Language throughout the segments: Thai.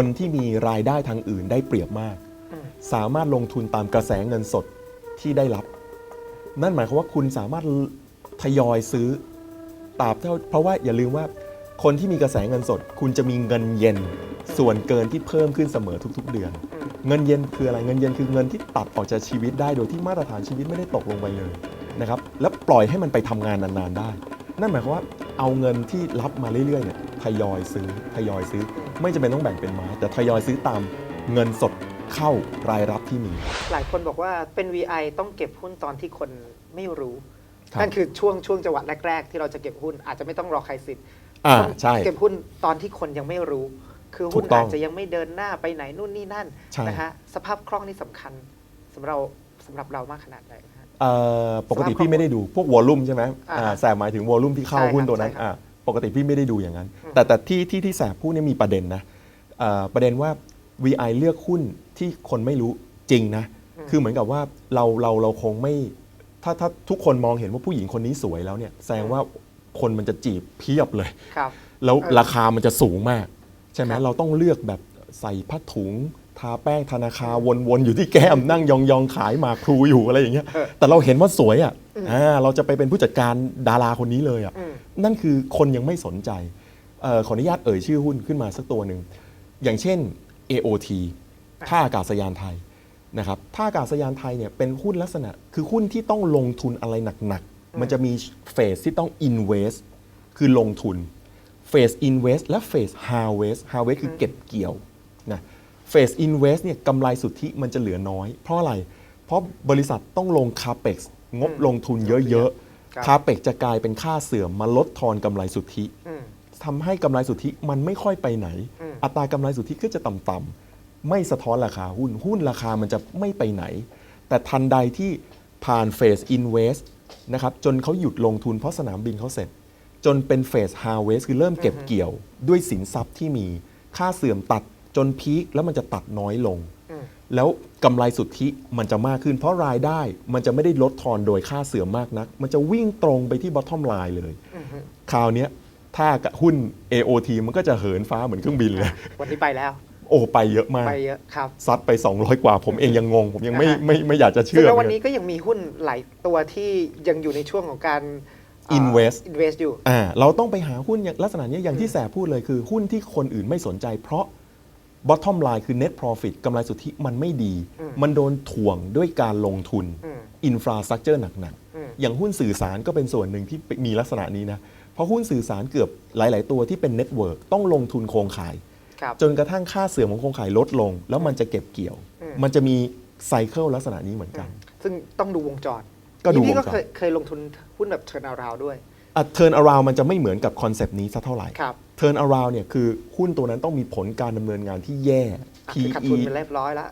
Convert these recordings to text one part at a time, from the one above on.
คนที่มีรายได้ทางอื่นได้เปรียบมากอืมสามารถลงทุนตามกระแสเงินสดที่ได้รับ นั่นหมายความว่าคุณสามารถทยอยซื้อตราบเท่าเพราะว่าอย่าลืมว่าคนที่มีกระแสเงินสด คุณจะมีเงินเย็นส่วนเกินที่เพิ่มขึ้นเสมอทุก ๆ เดือนอืมเงินเย็นคืออะไรเงินเย็นคือเงินที่ตัดออกจากชีวิตได้โดยที่มาตรฐานชีวิตไม่ได้ตกลงไปเลยนะครับแล้วปล่อยให้มันไปทำงานนานๆได้ นั่นหมายความว่าเอาเงินที่รับมาเรื่อยๆเนี่ยทยอยซื้อทยอยซื้อ ไม่จำเป็นต้องแบ่งเป็นไม้ แต่ทยอยซื้อตามเงินสดเข้ารายรับที่มี หลายคนบอกว่าเป็น VI ต้องเก็บหุ้นตอนที่คนไม่รู้ ครับ นั่นคือช่วงช่วงจังหวะแรก ๆ ที่เราจะเก็บหุ้นอาจจะไม่ต้องรอใครสิทธิ์อ่าต้องใช่ เก็บหุ้นตอนที่คนยังไม่รู้ คือถูหุ้นกต้องอาจจะยังไม่เดินหน้าไปไหนนู่นนี่นั่นใช่ นะฮะสภาพคล่องนี่สำคัญสำหรับเราสำหรับเรามากขนาดไหนนะฮะ เอ่อปกติสภาพพี่ไม่ได้ดูพวกวอลลุ่มใช่ไหมอ่าอ่าแสบหมายถึงวอลลุ่มที่เข้าใช่ครับหุ้นตัวนั้นใช่ครับ อ่า ปกติพี่ไม่ได้ดูอย่างนั้นอืมแต่แต่ที่ที่ที่แสบพูดเนี่ยมีประเด็นนะเอ่อประเด็นว่า VI เลือกหุ้นที่คนไม่รู้จริงนะ คือเหมือนกับว่าเราเราเราคงไม่ ถ้าถ้าทุกคนมองเห็นว่าผู้หญิงคนนี้สวยแล้วเนี่ยแสดงว่าคนมันจะจีบเพียบเลยครับแล้วเออราคามันจะสูงมาก ใช่ไหมครับเราต้องเลือกแบบใส่ผ้าถุง ทาแป้งธนาคารวนๆ อยู่ที่แก้มนั่งยองๆ ขายหมากพลูอยู่อะไรอย่างเงี้ยเออแต่เราเห็นว่าสวยอะอ่าเราจะไปเป็นผู้จัดการดาราคนนี้เลยอะอืม นั่นคือคนยังไม่สนใจเออขออนุญาตเอ่ยชื่อหุ้นขึ้นมาสักตัวหนึ่ง อย่างเช่น AOT ท่าอากาศยานไทยนะครับท่าอากาศยานไทยเนี่ยเป็นหุ้นลักษณะ คือหุ้นที่ต้องลงทุนอะไรหนักๆ มันจะมีเฟสที่ต้อง invest คือลงทุนเฟส invest และเฟส harvest harvest คือเก็บเกี่ยวนะเฟส invest เนี่ยกำไรสุทธิมันจะเหลือน้อย เพราะอะไร เพราะบริษัทต้องลง capex งบลงทุนเยอะ ครับๆ capex จะกลายเป็นค่าเสื่อมมาลดทอนกำไรสุทธิอืมทำให้กำไรสุทธิมันไม่ค่อยไปไหนอืมอัตรากำไรสุทธิก็จะต่ำๆไม่สะท้อนราคาหุ้น หุ้นราคามันจะไม่ไปไหน แต่ทันใดที่ผ่านเฟส invest นะครับจนเขาหยุดลงทุนเพราะสนามบินเขาเสร็จ จนเป็นเฟส harvest คือเริ่มเก็บเกี่ยว ด้วยสินทรัพย์ที่มีค่าเสื่อมตัดจนพีคแล้วมันจะตัดน้อยลงอืม แล้วกำไรสุทธิมันจะมากขึ้น เพราะรายได้มันจะไม่ได้ลดทอนโดยค่าเสื่อมมากนัก มันจะวิ่งตรงไปที่ bottom line เลยอืมฮึคราวเนี้ยถ้าหุ้น AOT มันก็จะเหินฟ้าเหมือนเครื่องบินเลย วันนี้ไปแล้ว โอ้ไปเยอะมาก ไปเยอะครับ ซัดไป 200 กว่า ผมเองยังงง ผมยังไม่อ่าฮะไม่ไม่อยากจะซึ่งเชื่อแล้ววันเหมืนี้อนก็ยังมีหุ้นหลายตัวที่ยังอยู่ในช่วงของการเ Invest invest อยู่ อ่า เราต้องไปหาหุ้นอย่างลักษณะเนี้ยอย่างที่แสบพูดเลยคือหุ้นที่คนอื่นไม่สนใจเพราะ bottom line คือ net profit กำไรสุทธิมันไม่ดีอืมมันโดนถ่วงด้วยการลงทุนอืม infrastructure หนักอืมๆอย่างหุ้นสื่อสารก็เป็นส่วนหนึ่งที่มีลักษณะนี้นะ เพราะหุ้นสื่อสารเกือบหลาย ๆ ตัวที่เป็นเน็ตเวิร์กต้องลงทุนโครงข่ายครับจนกระทั่งค่าเสื่อมของโครงข่ายลดลง แล้วมันจะเก็บเกี่ยวอืมมันจะมีไซเคิลลักษณะนี้เหมือนกัน ซึ่งต้องดูวงจรก็ดูนี่พี่วก็งจรเคยเคยลงทุนหุ้นแบบ turn around ด้วยอะ turn around มันจะไม่เหมือนกับคอนเซปต์นี้สักเท่าไหร่ ครับ turn around เนี่ยคือหุ้นตัวนั้นต้องมีผลการดำเนินงานที่แย่อะคือขาดทุนไปเรียบร้อยแล้ว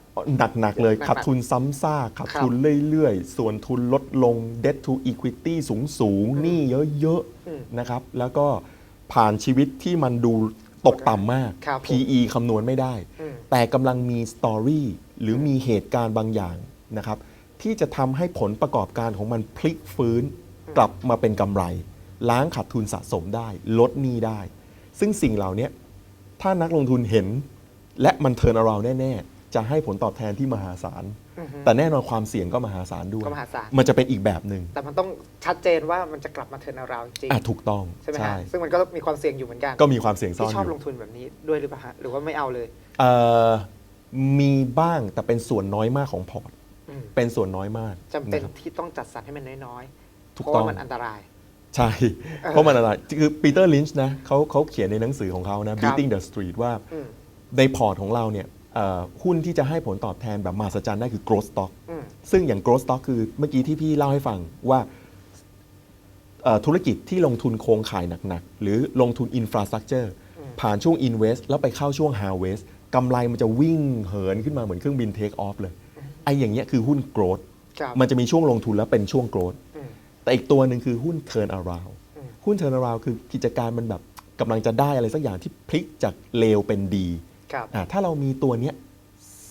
หนัก ๆ เลยหนักๆขาดทุนซ้ำซากขาดครับทุนเรื่อย ๆ ส่วนทุนลดลง debt to equity สูงสูงๆหนี้เยอะ อืมๆ นะครับ แล้วก็ผ่านชีวิตที่มันดูตกต่ำมาก ครับผม PE คำนวณไม่ได้ อืม แต่กำลังมีสตอรี่หรือมีเหตุการณ์บางอย่างนะครับ ที่จะทำให้ผลประกอบการของมันพลิกฟื้น กลับมาเป็นกำไร ล้างขาดทุนสะสมได้ ลดหนี้ได้ ซึ่งสิ่งเหล่านี้ถ้านักลงทุนเห็น และมันเทิร์น around แน่ ๆ จะให้ผลตอบแทนที่มหาศาล อือฮึ แต่แน่นอนความเสี่ยงก็มหาศาลด้วย ก็มหาศาล มันจะเป็นอีกแบบหนึ่งแต่มันต้องชัดเจนว่ามันจะกลับมา turn around จริงอะถูกต้องใช่ไหมฮะซึ่งมันก็มีความเสี่ยงอยู่เหมือนกันก็มีความเสี่ยงซ่อที่นชอบอลยู่งทุนแบบนี้ด้วยหรือเปล่าฮะหรือว่าไม่เอาเลย เอ่อมีบ้างแต่เป็นส่วนน้อยมากของพอร์ต อืมเป็นส่วนน้อยมากจำเป็นนะครับที่ต้องจัดสรรให้มันน้อยๆถูกเพราะต้องว่ามันอันตราย ใช่ เพราะมันอะไร คือปีเตอร์ลินช์นะเขาเขาเขียนในหนังสือของเขานะครับ Beating the Street ว่าอืมในพอร์ตของเราเนี่ยเอ่อหุ้นที่จะให้ผลตอบแทนแบบมหัศจรรย์ได้คือ growth stock อืมซึ่งอย่าง growth stock คือเมื่อกี้ที่พี่เล่าให้ฟังว่าเอ่อธุรกิจที่ลงทุนโครงข่ายหนักๆ หรือลงทุน infrastructure ผ่านช่วง invest แล้วไปเข้าช่วง harvest กำไรมันจะวิ่งเหินขึ้นมาเหมือนเครื่องบิน take off เลยไอ้อย่างเงี้ยคือหุ้น growth ครับมันจะมีช่วงลงทุนแล้วเป็นช่วง growth อืม แต่อีกตัวหนึ่งคือหุ้น turn around อืมหุ้น turn around คือกิจการมันแบบกำลังจะได้อะไรสักอย่างที่พลิกจากเลวเป็นดีครับอะถ้าเรามีตัวเนี้ย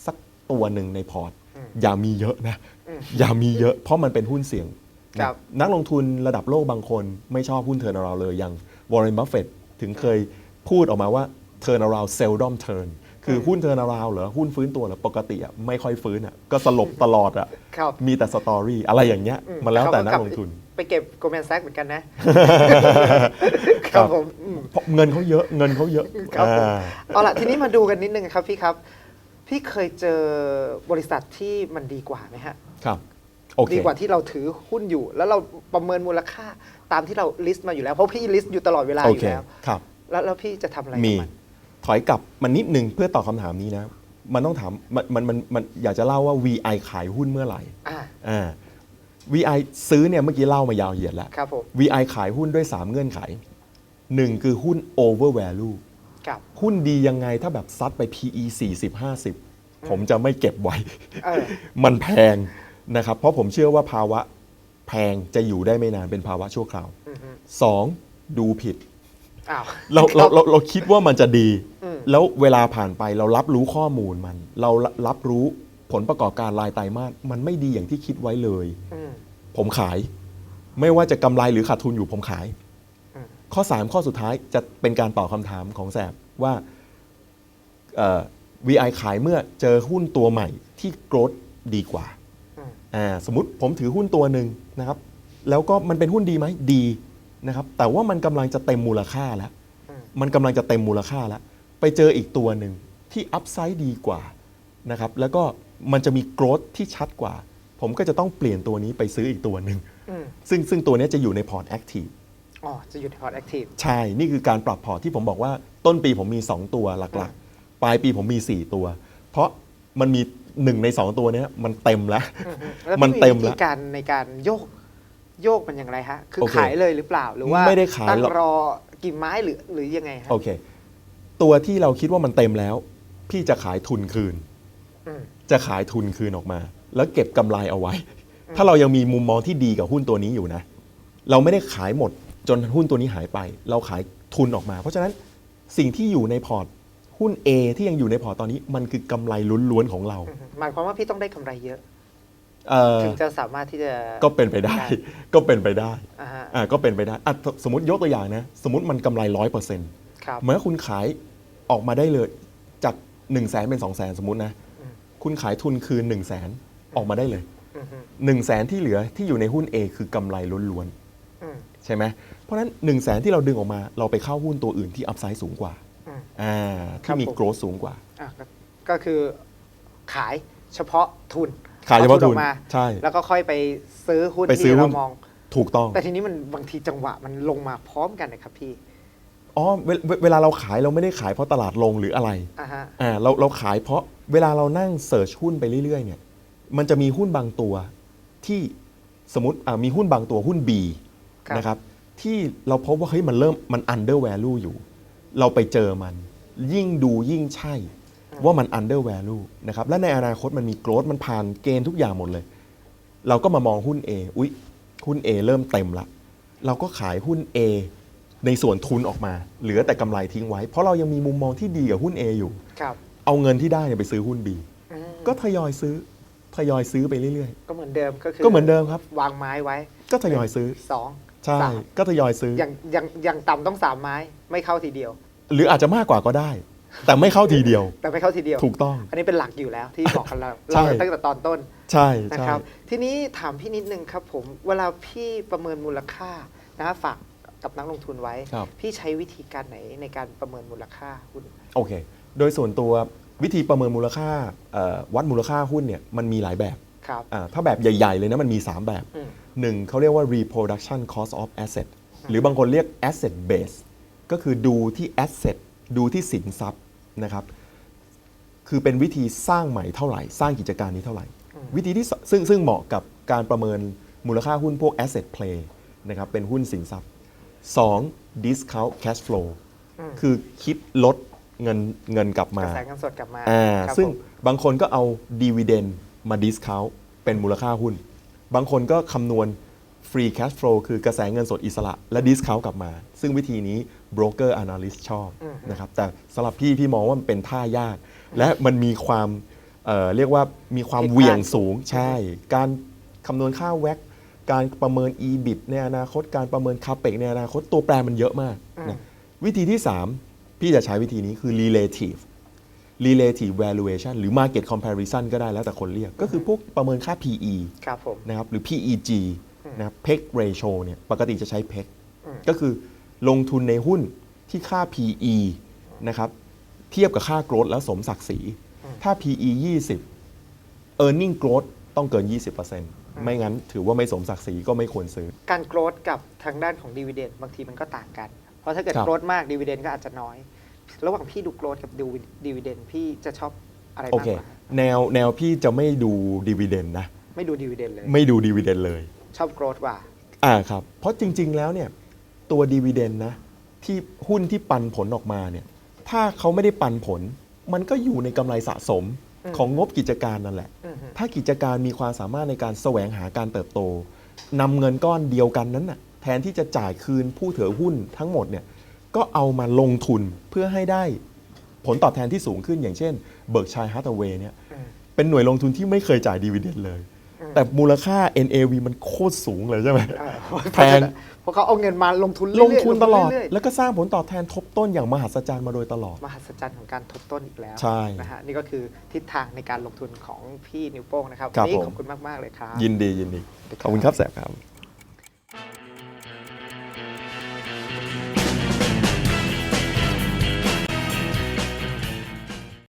สักตัวหนึ่งในพอร์ตอืมอย่ามีเยอะนะอืมอย่ามีเยอะเพราะมันเป็นหุ้นเสี่ยง ครับนักลงทุนระดับโลกบางคนไม่ชอบหุ้น turn around เลยอย่างวอร์เรนบัฟเฟตถึงเคยพูดออกมาว่า turn around seldom turn คือหุ้นเทอร์นาราวเหรอหุ้นฟื้นตัวเหรอปกติอะไม่ค่อยฟื้นอะก็สลบตลอดอะครับ มีแต่สตอรี่อะไรอย่างเงี้ยอืมันแล้วแต่นักเขาลงทุน ไปเก็บโกลแมนแซกเหมือนกันนะ ครับผมอืมเพราะเงินเขาเยอะเงินเขาเยอะครับผมอ่า เอาล่ะทีนี้มาดูกันนิดนึงครับพี่ครับ พี่เคยเจอบริษัทที่มันดีกว่าไหมฮะ ครับ โอเค ดีกว่าที่เราถือหุ้นอยู่ แล้วเราประเมินมูลค่าตามที่เราลิสต์มาอยู่แล้ว เพราะพี่ลิสต์อยู่ตลอดเวลาโออยู่เคแล้ว ครับ แล้วแล้วพี่จะทำอะไรมีกับมันถอยกลับมานิดนึงเพื่อตอบคำถามนี้นะ มันต้องถาม มัน มัน มันมันอยากจะเล่าว่า VI ขายหุ้นเมื่อไหร่อ่า อ่า VI ซื้อเนี่ยเมื่อกี้เล่ามายาวเหยียดแล้ว ครับผม VI ขายหุ้นด้วย 3 เงื่อนไข 1 คือหุ้น over value ครับ หุ้นดียังไงถ้าแบบซัดไป PE 40 50 ผมจะไม่เก็บไว้ เออ มันแพงนะครับ เพราะผมเชื่อว่าภาวะแพงจะอยู่ได้ไม่นานเป็นภาวะชั่วคราว อือฮึสองดูผิด อ้าว เราคเราบเราเราคิดว่ามันจะดี อืม แล้วเวลาผ่านไปเรารับรู้ข้อมูลมัน เรารับรู้ ผลประกอบการรายไตรมาสมันไม่ดีอย่างที่คิดไว้เลย อืมผมขาย ไม่ว่าจะกำไรหรือขาดทุนอยู่ผมขาย อืมข้อ 3 ข้อสุดท้ายจะเป็นการตอบคำถามของแสบว่าเอ่อ VI ขายเมื่อเจอหุ้นตัวใหม่ที่โกรดดีกว่าอืมอ่า สมมติผมถือหุ้นตัวหนึ่งนะครับ แล้วก็มันเป็นหุ้นดีไหมดีนะครับ แต่ว่ามันกำลังจะเต็มมูลค่าแล้ว อืมมันกำลังจะเต็มมูลค่าแล้ว ไปเจออีกตัวหนึ่งที่อัพไซด์ดีกว่านะครับ แล้วก็ มันจะมีโกรธที่ชัดกว่า ผมก็จะต้องเปลี่ยนตัวนี้ไปซื้ออีกตัวหนึ่งอืมซึ่งซึ่งตัวเนี้ยจะอยู่ในพอร์ตแอคทีฟอ๋อจะอยู่ในพอร์ตแอคทีฟ ใช่ นี่คือการปรับพอร์ตที่ผมบอกว่าต้นปีผมมี 2 ตัวหลักๆ ปลายปีผมมี 4 ตัว เพราะมันมีหนึ่งใน 2 ตัวเนี้ยมันเต็มแล้ว แล้วมันพี่เต็มวิธีแล้วการในการโยกโยกมันอย่างไรฮะ คือโอเคขายเลยหรือเปล่าหรือว่าไม่ได้ขายตั้งหรอก รอกี่ไม้หรือหรือยังไงฮะโอเค ตัวที่เราคิดว่ามันเต็มแล้ว พี่จะขายทุนคืน อืม จะขายทุนคืนออกมา แล้วเก็บกำไรเอาไว้ ถ้าเรายังมีมุมมองที่ดีกับหุ้นตัวนี้อยู่นะ เราไม่ได้ขายหมดจนหุ้นตัวนี้หายไป เราขายทุนออกมา เพราะฉะนั้นสิ่งที่อยู่ในพอร์ตหุ้น A ที่ยังอยู่ในพอร์ตตอนนี้มันคือกำไรล้วนๆของเราอืมหมายความว่าพี่ต้องได้กำไรเยอะเอ่อถึงจะสามารถที่จะก็เป็นไปได้ ก็เป็นไปได้อ่าฮะอ่าก็เป็นไปได้อะสมมติยกตัวอย่างนะ สมมติมันกำไรร้อยเปอร์เซ็นต์ครับเมื่อคุณขายออกมาได้เลยจาก1นึ่งแสนเป็น2องแสนสมมตินะอืม คุณขายทุนคืน1นึ่งแสนออกมาได้เลยอืมฮึ1นึ่งแสนที่เหลือที่อยู่ในหุ้น A คือกำไรล้วนอืมๆใช่ไหมเพราะฉะนั้น1นึ่งแสนที่เราดึงออกมา เราไปเข้าหุ้นตัวอื่นที่อัพไซด์สูงกว่าอืมอ่าครัที่บมีผมโกรธสูงกว่า อะก็ก็คือขายเฉพาะทุนขายเฉพาะอทุนออกมาใช่แล้วก็ค่อยไปซื้อหุ้นไปซื้อที่หุ้เราน มอง ถูกต้อง แต่ทีนี้มันบางทีจังหวะมันลงมาพร้อมกันนะครับพี่ อ๋อเวเวเวลาเราขายเราไม่ได้ขายเพราะตลาดลงหรืออะไรอ่าฮะอ่าเราเราขายเพราะเวลาเรานั่งเสิร์ชหุ้นไปเรื่อยๆเนี่ยมันจะมีหุ้นบางตัวที่สมมติอ่ามีหุ้นบางตัวหุ้น B ครับ นะครับที่เราพบว่าเฮ้ยมันเริ่มมัน under value อยู่ เราไปเจอมัน ยิ่งดูยิ่งใช่ว่ามัน under value นะครับและในอนาคตมันมี growth มันผ่านเกณฑ์ทุกอย่างหมดเลย เราก็มามองหุ้น A อุ๊ย หุ้น A เริ่มเต็มละ เราก็ขายหุ้น A ในส่วนทุนออกมา เหลือแต่กำไรทิ้งไว้ เพราะเรายังมีมุมมองที่ดีกับหุ้น A อยู่ ครับเอาเงินที่ได้เนี่ยไปซื้อหุ้น B อืมก็ทยอยซื้อทยอยซื้อไปเรื่อยก็เหมือนเดิมก็คือก็เหมือนเดิมครับ วางไม้ไว้ๆก็ทยอยซื้อ สองใช่ สามก็ทยอยซื้อ อย่างอย่างอย่างต่ำต้องสามไม้ไม่เข้าทีเดียว หรืออาจจะมากกว่าก็ได้ แต่ไม่เข้าทีเดียว แต่ไม่เข้าทีเดียว ถูกต้อง อันนี้เป็นหลักอยู่แล้วที่บอกกันเราใช่ เราตั้งแต่ตอนต้นใช่นะใช่ ครับ ทีนี้ถามพี่นิดนึงครับผม เวลาพี่ประเมินมูลค่านะฝาก กับนักลงทุนไว้ ครับ พี่ใช้วิธีการไหนในการประเมินมูลค่าหุ้น โอเค โดยส่วนตัววิธีประเมินมูลค่าเอ่อวัดมูลค่าหุ้นเนี่ยมันมีหลายแบบครับ อ่าถ้าแบบใหญ่ ๆ เลยนะมันมี 3 แบบ อืมหนึ่งเขาเรียกว่า reproduction cost of asset หรือบางคนเรียก asset base ก็คือดูที่ asset ดูที่สินทรัพย์นะครับ คือเป็นวิธีสร้างใหม่เท่าไหร่ สร้างกิจการนี้เท่าไหร่ วิธีที่สซึ่งซึ่งเหมาะกับการประเมินมูลค่าหุ้นพวก asset play นะครับเป็นหุ้นสินทรัพย์ 2. discount cash flow อืมคือคิดลดเงินเงินกลับกมาระแสเงินสดกลับมาอ่าครับซึ่งผมบางคนก็เอาดีเวเดนมาดิสค o ว n t เป็นมูลค่าหุ้น บางคนก็คำนวณ Free Cash Flow คือกระแสเงินสดอิสระ และดิสค o ว n t กลับมา ซึ่งวิธีนี้ Broker Analyst ชอบนะครับ แต่สำหรับพี่พี่มองว่ามันเป็นท่ายาก และมันมีความเอ่อเรียกว่ามีความเหวี่ยงสูงใช่ การคำนวณค่าแว็ก การประเมิน EBIT ในอนาคตการประเมิน CAPEX ในอนาคตตัวแปรมันเยอะมากนะวิธีที่ 3 พี่จะใช้วิธีนี้คือ relative relative valuation หรือ market comparison ก็ได้แล้วแต่คนเรียก ก็คือพวกประเมินค่า PE ครับผมนะครับหรือ PEG นะครับ PEG ratio เนี่ยปกติจะใช้ PEG อืมก็คือลงทุนในหุ้นที่ค่า PE นะครับเทียบกับค่า growth แล้วสมศักดิ์ศรี ถ้า PE 20 earning growth ต้องเกิน 20% ไม่งั้นถือว่าไม่สมศักดิ์ศรีก็ไม่ควรซื้อ การโกรธกับทางด้านของดีเวเดนบางทีมันก็ต่างกัน เพราะถ้าเกิดครับ โกรธมากดีเวเดนก็อาจจะน้อย ระหว่างพี่ดูโกรธกับดูดีเวเดนพี่จะชอบอะไรโอมากเค กว่าแนวแนวพี่จะไม่ดู dividend นะ ไม่ดูดีเวเดนเลย ไม่ดู dividend เลย ชอบโกรธกว่า อ่าครับ เพราะจริง ๆ แล้วเนี่ยตัว dividend นะที่หุ้นที่ปันผลออกมาเนี่ยถ้าเขาไม่ได้ปันผล มันก็อยู่ในกำไรสะสมอืม ของงบกิจการนั่นแหละอือฮึถ้ากิจการมีความสามารถในการแสวงหาการเติบโตนำเงินก้อนเดียวกันนั้นน่ะแทนที่จะจ่ายคืนผู้ถือหุ้นทั้งหมดเนี่ยก็เอามาลงทุนเพื่อให้ได้ผลตอบแทนที่สูงขึ้นอย่างเช่นเบิร์กชัยฮัตเวย์เนี่ยอืมเป็นหน่วยลงทุนที่ไม่เคยจ่ายดีเวเดนเลยอืม แต่มูลค่า NAV มันโคตรสูงเลยใช่ไหมเออแพงเพราะเขาเอาเงินมาลงทุนลเรื่งอยๆทุนตลอดเรื่ยๆแล้วก็สร้างผลตอบแทนทบต้นอย่างมหัศจรรย์มาโดยตลอด มหัศจรรย์ของการทบต้นอีกแล้วใช่นะฮะนี่ก็คือทิศทางในการลงทุนของพี่นิวโป้งนะครับครับวันนี้ผมขอบคุณมาก ๆ เลยครับ ยินดียินดี ขอบคุณครับแสบครับ